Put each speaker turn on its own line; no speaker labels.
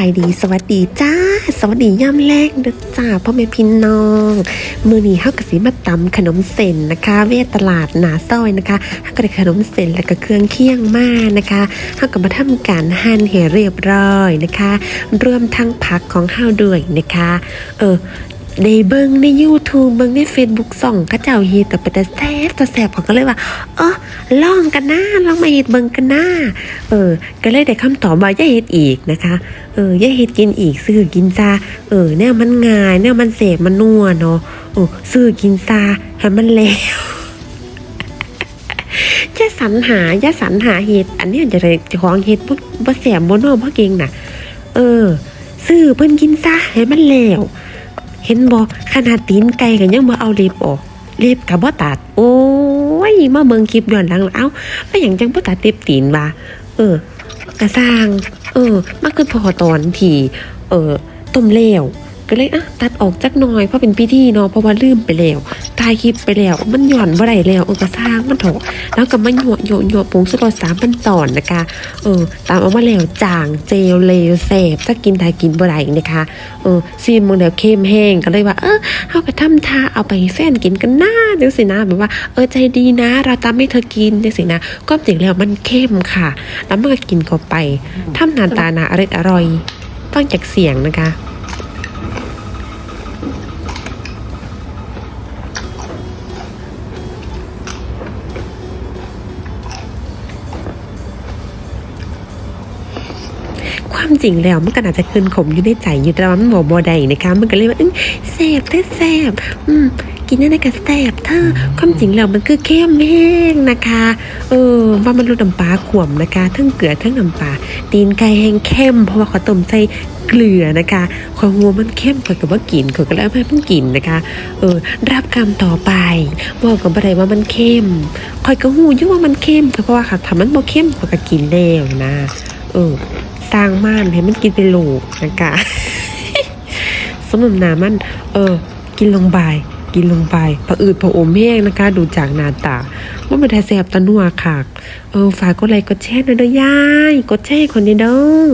ายดีสวัสดีจ้า สวัสดีย่ำแรกนะจ้าพ่อแม่พี่น้อง มือนี้เฮากะสีมาตำขนมเส้นนะคะ เวตลาดหนาซอยนะคะเฮาก็ได้ขนมเส้นแล้วก็เครื่องเคียงมานะคะเฮาก็มาทำการหั่นให้เรียบร้อยนะคะรวมทั้งผักของเฮาด้วยนะคะ เออ ในเบิงใน YouTube เบิงใน Facebook ส่องเขาเจ้าเฮ็ดกับเป็นแต่แซ่บแต่แซ่บเขาก็เลยว่าเออลองกันนะลองมาเฮ็ดเบิงกันนะเออ ก็เลยได้คำตอบว่าอย่าเฮ็ดอีกนะคะ เอออย่าเฮ็ดกินอีกซื้อกินซาเออแนวมันง่ายแนวมันเสพมันนัวเนาะเออซื้อกินซาให้มันแล้วอย่าสรรหาอย่าสรรหาเฮ็ดอันนี้จะได้เจ้าของเฮ็ดบ่บ่แซ่บบ่นัวบ่เก่งน่ะ เออ ซื้อเพิ่นกินซะให้มันแล้ว เห็นบ่ขนาดตีนไก่ก็ยังบ่เอาเล็บออกเล็บก็บ่ตัด โอ้ยมาเบิ่งคลิปย้อนหลังแล้วเอ้าไปหยังจังบ่ตัดเล็บตีนวะเออ กระสร้าง เออมันคือพอตอนที่เออต้มแล้ว ก็เลยอะตัดออกจักหน่อยเพราะเป็นพิธีเนาะเพราะว่าลืมไปแล้วถ่ายคลิปไปแล้ว มันหย่อนบ่ได้แล้วเออกระสร้างมันเถอะแล้วก็มาหยวกหยวกหยวกผงสุรสสามพันตอนนะคะเออตามเอามาแล้วจางเจลเลวแสบถ้ากินได้กินบ่ได้นะคะเออซีมมึงเดี๋ยวเข้มแห้งก็เลยว่าเออเอาไปทำทาเอาไปแฟนกินกันหนะจังสินะแบบว่าเออใจดีนะ เราตามให้เธอกินจังสินะก็จริงแล้วมันเข้มค่ะ แล้วมันก็กินเข้าไปทำหน้าตานาอร่อยอร่อยฟังจากเสียงนะคะ ความจริงแล้วมันก็น่าจะคืนขมอยู่ในใจอยู่แต่ว่ามันบอกบอใดนะคะมันก็เลยว่าแสบแท้แสบอืมกินอะไรก็แสบเธอความจริงแล้วมันคือเข้มแห้งนะคะ เออ ว่ามันรสน้ำปลาขวมนะคะ ทั้งเกลือทั้งน้ำปลาตีนไก่แห้งเข้มเพราะว่าเขาต้มใส่เกลือนะคะความหัวมันเข้มกว่ากับว่ากินเขาก็เลยเอาให้มันกินนะคะ เออ รับกรรมต่อไปบอกกับอะไรว่ามันเข้มคอยก็หูยุ่ว่ามันเข้มเพราะว่าค่ะถ้ามันบ่เข้มเขาก็กินแล้วนะ เออ สร้างม่านให้มันกินเป็นโหลกนะคะสมมนามัน เออ กินลงไปกินลงไปผะอืดผะอมแห้งนะคะ ดูจากหน้าตาว่ามันทยแสบตะนัวค่ะ เออ ฝากกดไลค์กดแชร์นะเด้อยาย กดแชร์คนนี้เด้อ